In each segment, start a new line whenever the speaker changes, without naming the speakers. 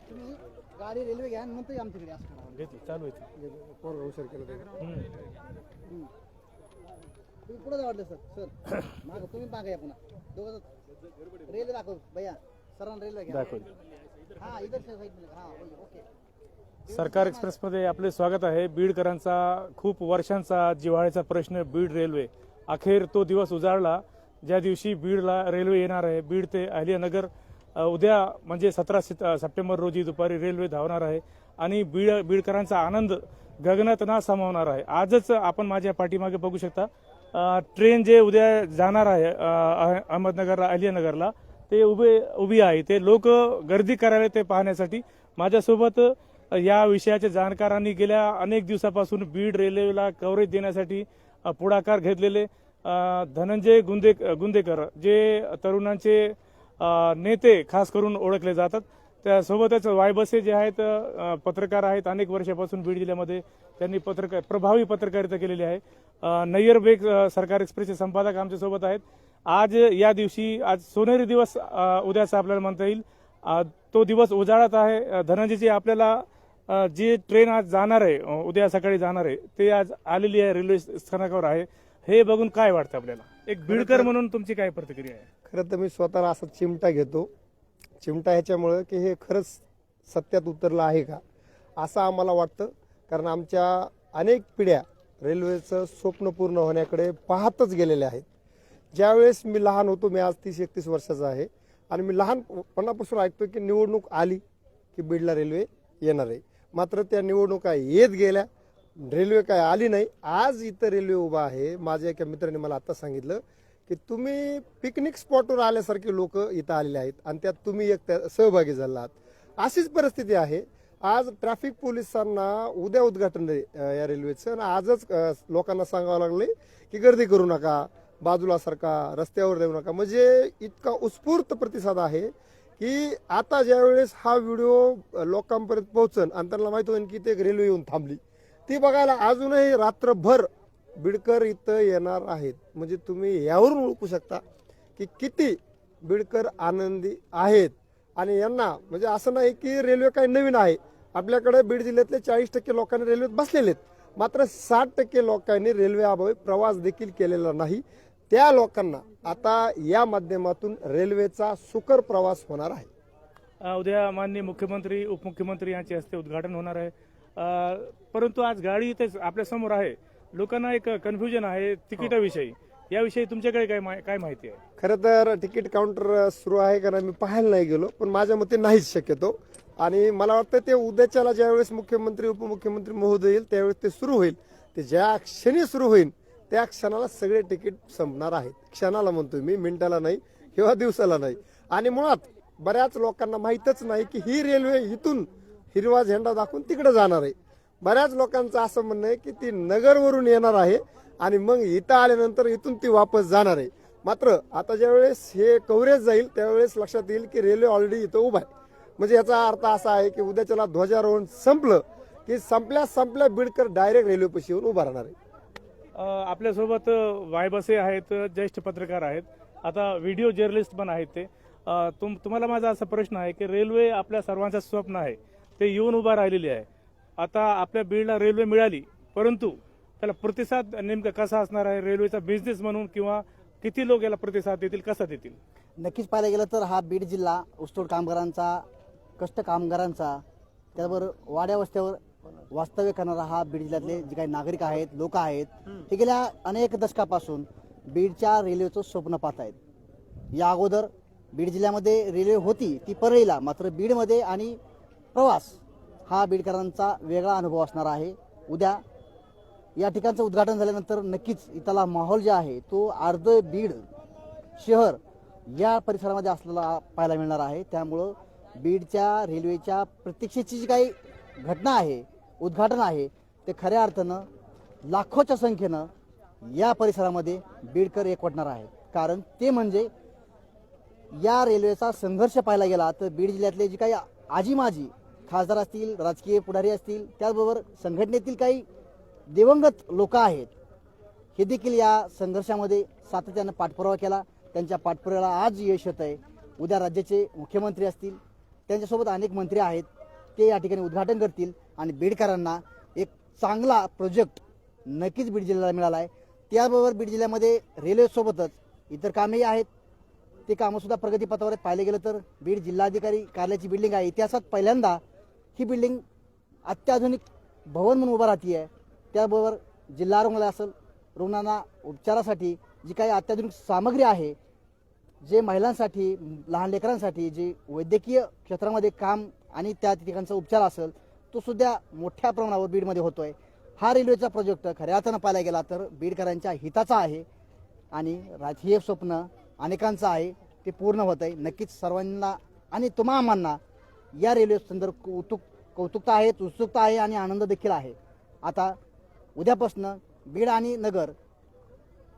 तुम्ही गाडी रेल्वे घ्या आणि नंतर आमच्याकडे असं करा
घेतली चालू आहे
पोरगा हुशार केलं.
हम्म.
तुम्ही पुढे वाटलं सर सर माग तुम्ही मागा या पुन्हा दोघं रेल्वे दाखव भैया सरांना रेल्वे घ्या
दाखवली
हा इधर साईड हा ओके
सरकार एक्सप्रेसमध्ये आपले स्वागत आहे बीडकरांचा खूप वर्षांचा जिव्हाळ्याचा प्रश्न बीड रेल्वे अखेर तो दिवस उजाडला ज्या दिवशी बीडला रेल्वे येणार आहे बीड ते अहिल्यानगर उद्या म्हणजे सतरा सप्टेंबर रोजी दुपारी रेल्वे धावणार आहे आणि बीड बीडकरांचा आनंद गगनात ना सामावणार आहे. आजच आपण माझ्या पाठीमागे बघू शकता ट्रेन जे उद्या जाणार आहे अह- अहमदनगरला अलियानगरला ते उभे उभी आहे. ते लोक गर्दी करायला ते पाहण्यासाठी माझ्यासोबत या विषयाच्या जाणकारांनी गेल्या अनेक दिवसापासून बीड रेल्वेला कव्हरेज देण्यासाठी पुढाकार घेतलेले धनंजय गुंदे गुंदेकर जे तरुणांचे नेते खास करून ओळखले जातात. त्यासोबतच वायबसे जे आहेत पत्रकार आहेत अनेक वर्षापासून बीड जिल्ह्यामध्ये त्यांनी पत्रकार प्रभावी पत्रकारिता केलेली आहे. नय्यर बेग सरकार एक्सप्रेसचे संपादक आमच्यासोबत आहेत. आज या दिवशी आज सोनेरी दिवस उद्याचा आपल्याला म्हणता येईल. तो दिवस उजाळत आहे. धनंजयजी आपल्याला जी ट्रेन आज जाणार आहे उद्या सकाळी जाणार आहे ते आज आलेली आहे रेल्वे स्थानकावर आहे. हे बघून काय वाटतं आपल्याला? एक बीडकर म्हणून तुमची काय प्रतिक्रिया आहे?
खरं तर मी स्वतःला असा चिमटा घेतो. चिमटा ह्याच्यामुळं की हे खरंच सत्यात उतरलं आहे का? असं आम्हाला वाटतं. कारण आमच्या अनेक पिढ्या रेल्वेचं स्वप्न पूर्ण होण्याकडे पाहतच गेलेल्या आहेत. ज्यावेळेस मी लहान होतो मी आज तीस एकतीस वर्षाचा आहे. आणि मी लहानपणापासून ऐकतो की निवडणूक आली की बीडला रेल्वे येणार आहे. मात्र त्या निवडणुका येत गेल्या. रेल्वे काय आली नाही. आज इथं रेल्वे उभा आहे. माझ्या एका मित्राने मला आता सांगितलं की तुम्ही पिकनिक स्पॉटवर आल्यासारखे लोक इथं आलेले आहेत आणि त्यात तुम्ही एक त्या- सहभागी झालात. अशीच परिस्थिती आहे. आज ट्रॅफिक पोलिसांना उद्या उद्घाटन या रेल्वेचं आणि आजच लोकांना सांगावं लागले की गर्दी करू नका बाजूला सरका रस्त्यावर देऊ नका. म्हणजे इतका उत्स्फूर्त प्रतिसाद आहे की आता ज्यावेळेस हा व्हिडिओ लोकांपर्यंत पोहोचन आणि त्यांना माहीत होईल की ते एक रेल्वे येऊन थांबली. ती बघायला अजूनही रात्रभर बिडकर इथं येणार आहेत. म्हणजे तुम्ही यावरून ओळखू शकता की किती बिडकर आनंदी आहेत. आणि यांना म्हणजे असं नाही की रेल्वे काही नवीन आहे. आपल्याकडे बीड जिल्ह्यातले चाळीस टक्के लोकांनी रेल्वेत बसलेले आहेत. मात्र साठ टक्के लोकांनी रेल्वे अभावी प्रवास देखील केलेला नाही. त्या लोकांना आता या माध्यमातून रेल्वेचा सुकर प्रवास होणार आहे.
उद्या माननीय मुख्यमंत्री उपमुख्यमंत्री यांच्या हस्ते उद्घाटन होणार आहे. परंतु आज गाडी इथेच आपल्यासमोर आहे. लोकांना एक कन्फ्युजन आहे तिकिटाविषयी. याविषयी तुमच्याकडे काय मा- काय माहिती आहे?
खरं तर तिकीट काउंटर सुरू आहे का नाही मी पाहायला नाही गेलो पण माझ्या मते नाहीच शक्यतो. आणि मला वाटतं ते उद्याच्याला ज्यावेळेस मुख्यमंत्री उपमुख्यमंत्री महोदय येईल त्यावेळेस ते सुरू होईल. ते ज्या क्षणी सुरू होईल त्या क्षणाला सगळे तिकीट संपणार आहेत. क्षणाला म्हणतोय मी मिनिटाला नाही किंवा दिवसाला नाही. आणि मुळात बऱ्याच लोकांना माहीतच नाही की ही रेल्वे इथून हिरवा झेंडा दाखवून तिकडे जाणार आहे. बऱ्याच लोकांचं असं म्हणणं आहे की ती नगरवरून येणार आहे आणि मग इथं आल्यानंतर इथून ती वापस जाणार आहे. मात्र आता ज्यावेळेस हे कव्हरेज जाईल त्यावेळेस लक्षात येईल की रेल्वे ऑलरेडी इथं उभा आहे. म्हणजे याचा अर्थ असा आहे की उद्याच्याला ध्वजारोहण संपलं की संपल्या संपल्या बिडकर डायरेक्ट रेल्वेपाशी येऊन उभा राहणार आहे.
आपल्यासोबत वायबसे आहेत ज्येष्ठ पत्रकार आहेत. आता व्हिडिओ जर्नलिस्ट पण आहेत ते. तुम तुम्हाला माझा असा प्रश्न आहे की रेल्वे आपल्या सर्वांचं स्वप्न आहे. ते येऊन उभा राहिलेली आहे. आता आपल्या बीडला रेल्वे मिळाली परंतु त्याला प्रतिसाद नेमका कसा असणार आहे? रेल्वेचा बिझनेस म्हणून किंवा किती लोक याला प्रतिसाद देतील कसा देतील?
नक्कीच पाहायला गेलं तर हा बीड जिल्हा ऊसतोड कामगारांचा कष्ट कामगारांचा त्याबरोबर वाड्या वस्त्यावर वास्तव्य करणारा हा बीड जिल्ह्यातले जे काही नागरिक आहेत लोक आहेत हे गेल्या अनेक दशकापासून बीडच्या रेल्वेचं स्वप्न पाहत आहेत या अगोदर बीड जिल्ह्यामध्ये रेल्वे होती ती परळीला मात्र बीडमध्ये आणि प्रवास हा बीडकरांचा वेगळा अनुभव असणार आहे. उद्या या ठिकाणचं उद्घाटन झाल्यानंतर नक्कीच इथला माहोल जे आहे तो अर्ध बीड शहर या परिसरामध्ये असलेला पाहायला मिळणार आहे. त्यामुळं बीडच्या रेल्वेच्या प्रतीक्षेची जी काही घटना आहे उद्घाटन आहे ते खऱ्या अर्थानं लाखोच्या संख्येनं या परिसरामध्ये बीडकर एकवटणार आहे कारण ते म्हणजे या रेल्वेचा संघर्ष पाहायला गेला तर बीड जिल्ह्यातले जी काही आजी माजी खासदार असतील राजकीय पुढारी असतील त्याचबरोबर संघटनेतील काही दिवंगत लोक आहेत हे देखील या संघर्षामध्ये सातत्यानं पाठपुरावा केला. त्यांच्या पाठपुराव्याला आज यश येत आहे उद्या राज्याचे मुख्यमंत्री असतील त्यांच्यासोबत अनेक मंत्री आहेत ते या ठिकाणी उद्घाटन करतील आणि बीडकरांना एक चांगला प्रोजेक्ट नक्कीच बीड जिल्ह्याला मिळाला आहे त्याबरोबर बीड जिल्ह्यामध्ये रेल्वेसोबतच इतर कामेही आहेत. ते कामंसुद्धा प्रगतीपथावर पाहिलं गेलं तर बीड जिल्हाधिकारी कार्यालयाची बिल्डिंग आहे. इतिहासात पहिल्यांदा ही बिल्डिंग अत्याधुनिक भवन म्हणून उभं राहते आहे त्याबरोबर जिल्हा रुग्णालय असेल रुग्णांना उपचारासाठी जी काही अत्याधुनिक सामग्री आहे जे महिलांसाठी लहान लेकरांसाठी जे वैद्यकीय क्षेत्रामध्ये काम आणि त्या ठिकाणचा उपचार असेल तो सुद्धा मोठ्या प्रमाणावर बीडमध्ये होतो आहे हा रेल्वेचा प्रोजेक्ट खऱ्या अर्थानं पाहायला गेला तर बीडकरांच्या हिताचा आहे आणि राजकीय स्वप्न अनेकांचं आहे ते पूर्ण होत आहे नक्कीच सर्वांना आणि तुम्हा आम्हाला या रेल्वे संदर्भ कौतुक कौतुकता आहे उत्सुकता आहे आणि आनंद देखील आहे. आता उद्यापासनं बीड आणि नगर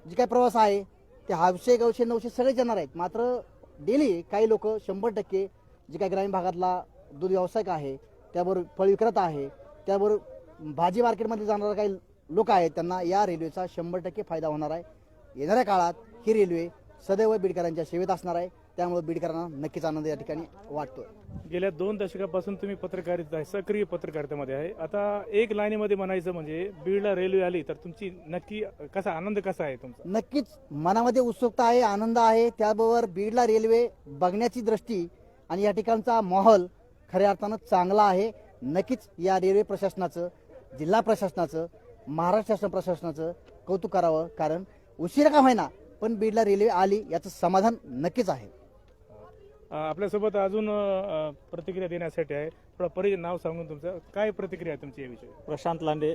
जे काही प्रवास आहे ते हावशे गावशे नऊशे सगळेच येणार आहेत. मात्र डेली काही लोक शंभर टक्के जे काही ग्रामीण भागातला दूध व्यावसायिक आहे त्याबरोबर फळ विक्रेता आहे त्याबरोबर भाजी मार्केटमध्ये जाणारे काही लोक आहेत त्यांना या रेल्वेचा शंभर टक्के फायदा होणार आहे. येणाऱ्या काळात ही रेल्वे सदैव बीडकरांच्या सेवेत असणार आहे. त्यामुळे बीडकरांना नक्कीच आनंद या ठिकाणी वाटतोय.
गेल्या दोन दशकापासून तुम्ही पत्रकारिता आहे सक्रिय पत्रकारितेमध्ये आहे. आता एक लाईनीमध्ये म्हणायचं म्हणजे बीडला रेल्वे आली तर तुमची नक्की कसा आनंद कसा आहे तुमचा?
नक्कीच मनामध्ये उत्सुकता आहे आनंद आहे. त्याबरोबर बीडला रेल्वे बघण्याची दृष्टी आणि या ठिकाणचा माहोल खऱ्या अर्थानं चांगला आहे. नक्कीच या रेल्वे प्रशासनाचं जिल्हा प्रशासनाचं महाराष्ट्र शासन प्रशासनाचं कौतुक करावं. कारण उशिरा का होईना पण बीडला रेल्वे आली याचं समाधान नक्कीच आहे.
आपल्यासोबत अजून प्रतिक्रिया देण्यासाठी आहे. थोडा परि नाव सांगून तुमचं. काय प्रतिक्रिया आहे तुमची याविषयी?
प्रशांत लांडे.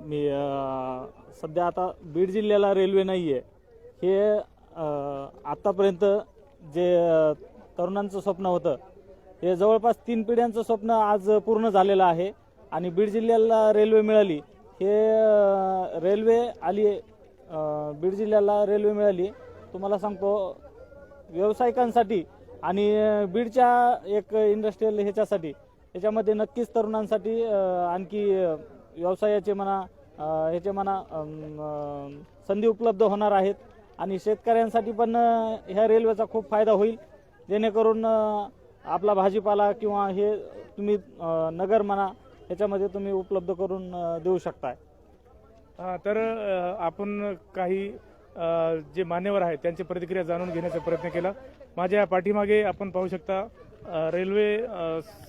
मी सध्या आता बीड जिल्ह्याला रेल्वे नाही आहे हे आत्तापर्यंत जे तरुणांचं स्वप्न होतं हे जवळपास तीन पिढ्यांचं स्वप्न आज पूर्ण झालेलं आहे. आणि बीड जिल्ह्याला रेल्वे मिळाली हे रेल्वे आली बीड जिल्ह्याला रेल्वे मिळाली. तुम्हाला सांगतो व्यावसायिकांसाठी आणि बीडच्या एक इंडस्ट्रीयल ह्याच्यासाठी ह्याच्यामध्ये नक्कीच तरुणांसाठी आणखी व्यवसायाचे म्हणा ह्याचे म्हणा संधी उपलब्ध होणार आहेत. आणि शेतकऱ्यांसाठी पण ह्या रेल्वेचा खूप फायदा होईल. जेणेकरून आपला भाजीपाला किंवा हे तुम्ही नगर म्हणा ह्याच्यामध्ये तुम्ही उपलब्ध करून देऊ शकताय.
तर आपण काही जे मान्यवर आहेत त्यांची प्रतिक्रिया जाणून घेण्याचा प्रयत्न केला. माझ्या पाठीमागे आपण पाहू शकता रेल्वे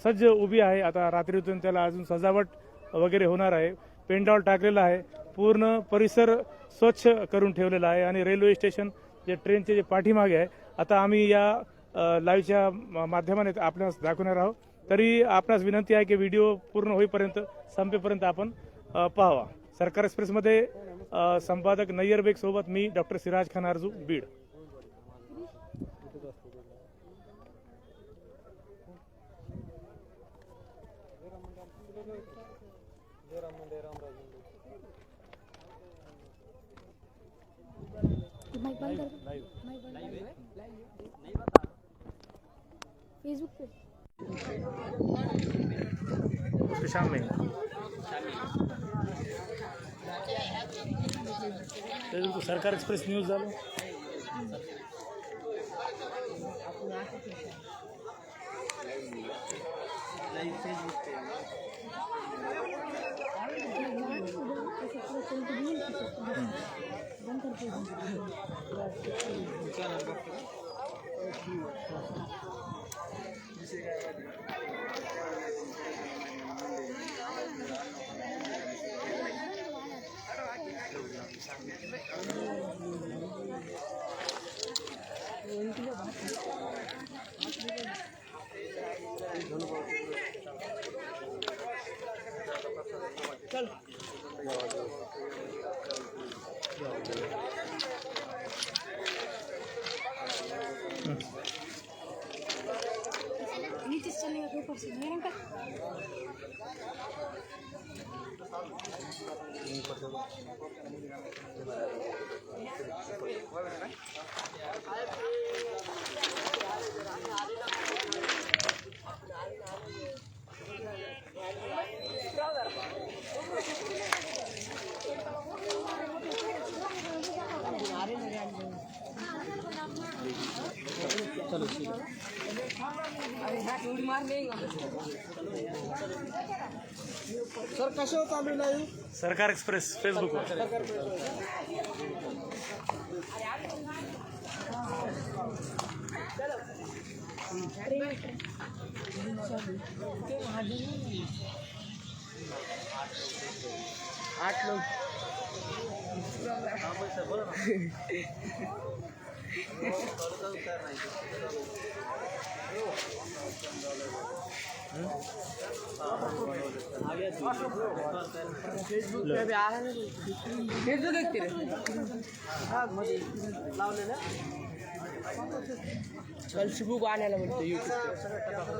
सज्ज उभी आहे. आता रात्रीतून त्याला अजून सजावट वगैरे होणार आहे. पेंडॉल टाकलेला आहे. पूर्ण परिसर स्वच्छ करून ठेवलेला आहे आणि रेल्वे स्टेशन जे ट्रेनचे जे पाठीमागे आहे आता आम्ही या लाईव्हच्या माध्यमाने आपल्यास दाखवणार आहोत. तरी आपणास विनंती आहे की व्हिडिओ पूर्ण होईपर्यंत संपेपर्यंत आपण पाहावा. सरकार एक्सप्रेसमध्ये संपादक नय्यर बेग सोबत मी डॉक्टर सिराज खान आरजू बीड
फेसबुक पे
सरकार एक्सप्रेस न्यूज झालं
Meron ka.
सर कशावर चालू नाही
सरकार एक्सप्रेस फेसबुकवर
कल शिबू आणायला म्हणतो युट्यूब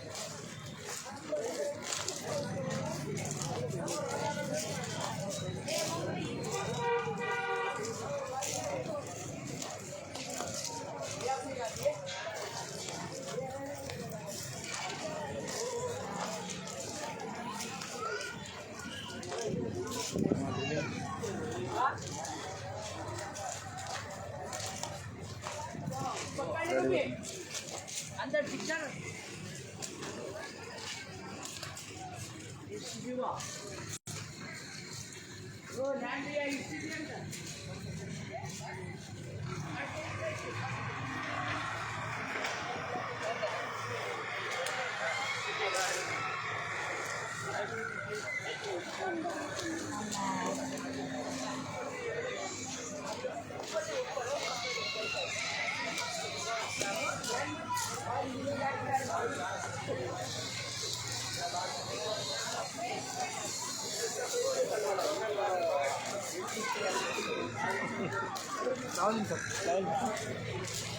अंदर पिक्चर वो लैंड या इंस्टीट्यूट 来。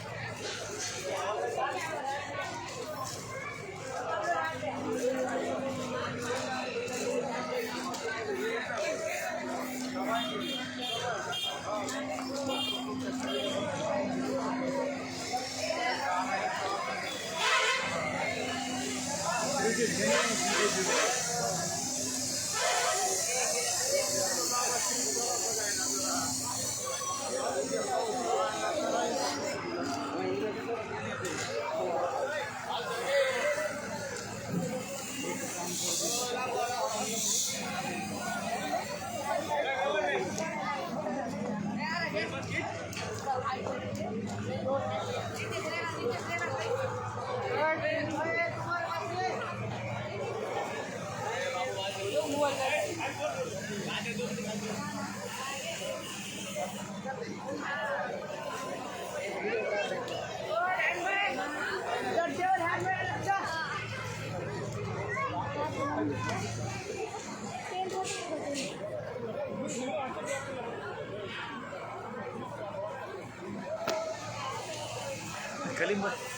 Kalimutan.